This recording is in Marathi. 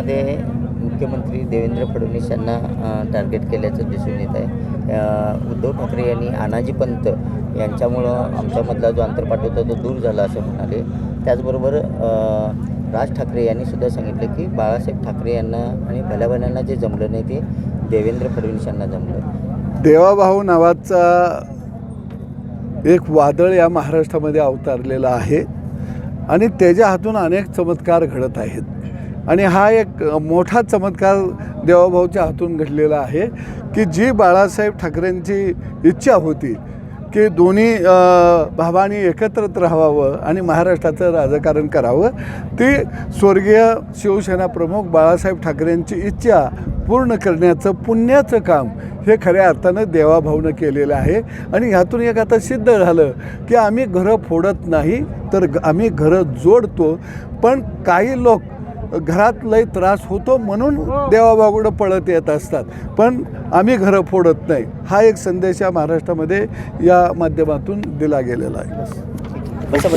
मध्ये मुख्यमंत्री देवेंद्र फडणवीस यांना टार्गेट केल्याचं दिसून येत आहे. उद्धव ठाकरे यांनी आनाजी पंत यांच्यामुळं आमच्यामधला जो अंतरपाठ होता तो दूर झाला असं म्हणाले. त्याचबरोबर राज ठाकरे यांनी सुद्धा सांगितलं की बाळासाहेब ठाकरे यांना आणि भल्याभल्यांना जे जमलं नाही ते देवेंद्र फडणवीस यांना जमलं. देवाभाऊ नावाचा एक वादळ या महाराष्ट्रामध्ये अवतारलेला आहे आणि त्याच्या हातून अनेक चमत्कार घडत आहेत. आणि हा एक मोठा चमत्कार देवाभाऊच्या हातून घडलेला आहे की जी बाळासाहेब ठाकरेंची इच्छा होती की दोन्ही भावांनी एकत्रच राहावं आणि महाराष्ट्राचं राजकारण करावं ती स्वर्गीय शिवसेना प्रमुख बाळासाहेब ठाकरेंची इच्छा पूर्ण करण्याचं पुण्याचं काम हे खऱ्या अर्थानं देवाभाऊनं केलेलं आहे. आणि ह्यातून एक आता सिद्ध झालं की आम्ही घरं फोडत नाही तर आम्ही घरं जोडतो पण काही लोक घरात लय त्रास होतो म्हणून देवाभाऊकडं पळत येत असतात. पण आम्ही घरं फोडत नाही. हा एक संदेश या महाराष्ट्रामध्ये या माध्यमातून दिला गेलेला आहे.